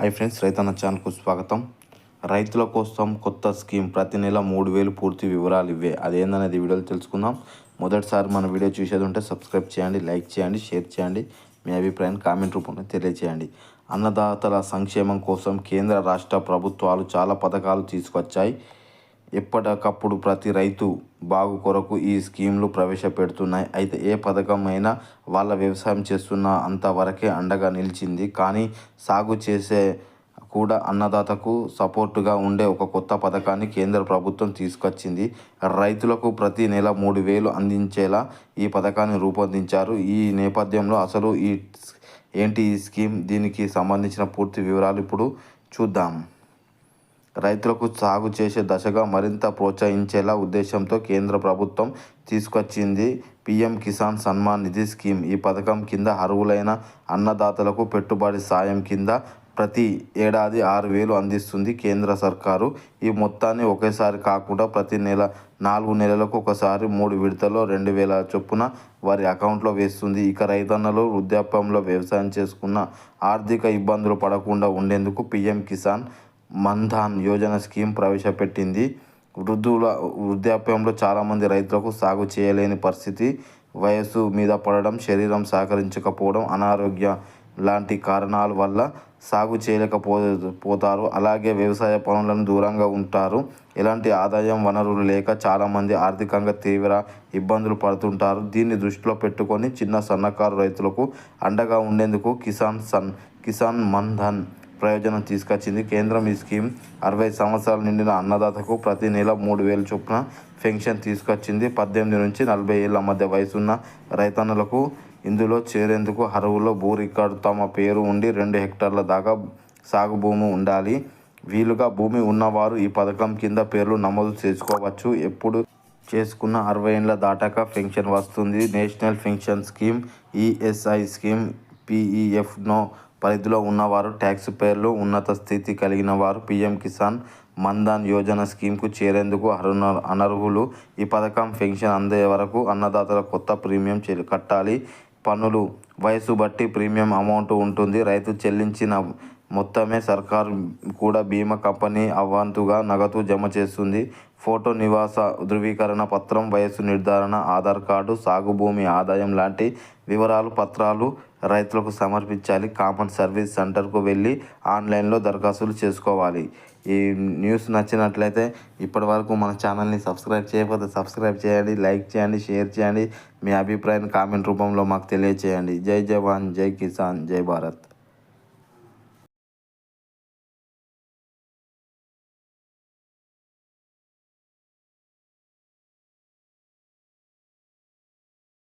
Hi friends రైతన్న ఛానల్కు స్వాగతం. రైతుల కోసం కొత్త స్కీమ్ ప్రతి నెల మూడు వేలు పూర్తి వివరాలు ఇవే అదేందనేది వీడియోలు తెలుసుకుందాం. మొదటిసారి మన వీడియో చూసేది ఉంటే సబ్స్క్రైబ్ చేయండి లైక్ చేయండి షేర్ చేయండి. మీ అభిప్రాయాన్ని కామెంట్ రూపంలో తెలియజేయండి అన్నదాతల సంక్షేమం కోసం కేంద్ర రాష్ట్ర ప్రభుత్వాలు చాలా పథకాలు తీసుకొచ్చాయి. ఎప్పటికప్పుడు ప్రతి రైతు బాగు కొరకు ఈ స్కీమ్లు ప్రవేశపెడుతున్నాయి. అయితే ఏ పథకం అయినా వాళ్ళ వ్యవసాయం చేస్తున్న అంతవరకే అండగా నిలిచింది. కానీ సాగు చేసే కూడా అన్నదాతకు సపోర్టుగా ఉండే ఒక కొత్త పథకాన్ని కేంద్ర ప్రభుత్వం తీసుకొచ్చింది. రైతులకు ప్రతి నెల మూడు వేలు అందించేలా ఈ పథకాన్ని రూపొందించారు. ఈ నేపథ్యంలో అసలు ఈ ఏంటి ఈ స్కీమ్? దీనికి సంబంధించిన పూర్తి వివరాలు ఇప్పుడు చూద్దాం. రైతులకు సాగు చేసే దశగా మరింత ప్రోత్సహించేలా ఉద్దేశంతో కేంద్ర ప్రభుత్వం తీసుకొచ్చింది. PM Kisan Samman Nidhi scheme. ఈ పథకం కింద అర్హులైన అన్నదాతలకు పెట్టుబడి సాయం కింద ప్రతి ఏడాది ఆరు వేలు అందిస్తుంది కేంద్ర సర్కారు. ఈ మొత్తాన్ని ఒకేసారి కాకుండా ప్రతి నెల నాలుగు నెలలకు ఒకసారి మూడు విడతల్లో రెండు వేల చొప్పున వారి అకౌంట్లో వేస్తుంది. ఇక రైతన్నలు వృద్ధాప్యంలో వ్యవసాయం చేసుకున్న ఆర్థిక ఇబ్బందులు పడకుండా ఉండేందుకు పీఎం కిసాన్ మన్ధాన్ యోజన స్కీమ్ ప్రవేశపెట్టింది. వృద్ధుల వృద్ధాప్యంలో చాలామంది రైతులకు సాగు చేయలేని పరిస్థితి వయస్సు మీద పడడం శరీరం సహకరించకపోవడం అనారోగ్య లాంటి కారణాల వల్ల సాగు చేయలేకపో పోతారు అలాగే వ్యవసాయ పనులను దూరంగా ఉంటారు ఎలాంటి ఆదాయం వనరులు లేక చాలామంది ఆర్థికంగా తీవ్ర ఇబ్బందులు పడుతుంటారు. దీన్ని దృష్టిలో పెట్టుకొని చిన్న సన్నకారు రైతులకు అండగా ఉండేందుకు కిసాన్ సన్ కిసాన్ మన్ధన్ ప్రయోజనం తీసుకొచ్చింది. కేంద్రం ఈ స్కీమ్ అరవై సంవత్సరాలు నిండిన అన్నదాతకు ప్రతి నెల మూడు వేలు చొప్పున పెన్షన్ తీసుకొచ్చింది. పద్దెనిమిది నుంచి నలభై ఏళ్ళ మధ్య వయసున్న రైతన్నలకు ఇందులో చేరేందుకు అరువులో భూ రికార్డు తమ పేరు ఉండి రెండు హెక్టార్ల దాకా సాగు భూమి ఉండాలి. వీలుగా భూమి ఉన్నవారు ఈ పథకం కింద పేర్లు నమోదు చేసుకోవచ్చు. ఎప్పుడు చేసుకున్న అరవై ఏళ్ళ దాటాక పెన్షన్ వస్తుంది. National pension scheme ESI scheme పీఈఎఫ్నో పరిధిలో ఉన్నవారు ట్యాక్స్ పేర్లు ఉన్నత స్థితి కలిగిన వారు పీఎం కిసాన్ మన్ధన్ యోజన స్కీమ్కు చేరేందుకు అర్హున అనర్హులు. ఈ పథకం పెన్షన్ అందే వరకు అన్నదాతల కొత్త ప్రీమియం కట్టాలి. పన్నులు వయసు బట్టి ప్రీమియం అమౌంట్ ఉంటుంది. రైతు చెల్లించిన మొత్తమే సర్కారు కూడా బీమా కంపెనీ అవాంతుగా నగదు జమ చేస్తుంది. ఫోటో నివాస ధృవీకరణ పత్రం వయసు నిర్ధారణ ఆధార్ కార్డు సాగు భూమి ఆదాయం లాంటి వివరాలు పత్రాలు రైతులకు సమర్పించాలి. కామన్ సర్వీస్ సెంటర్కు వెళ్ళి ఆన్లైన్లో దరఖాస్తులు చేసుకోవాలి. ఈ న్యూస్ నచ్చినట్లయితే ఇప్పటివరకు మన ఛానల్ని సబ్స్క్రైబ్ చేయకపోతే సబ్స్క్రైబ్ చేయండి లైక్ చేయండి షేర్ చేయండి. మీ అభిప్రాయాన్ని కామెంట్ రూపంలో మాకు తెలియచేయండి. జై జవాన్ జై కిసాన్ జై భారత్.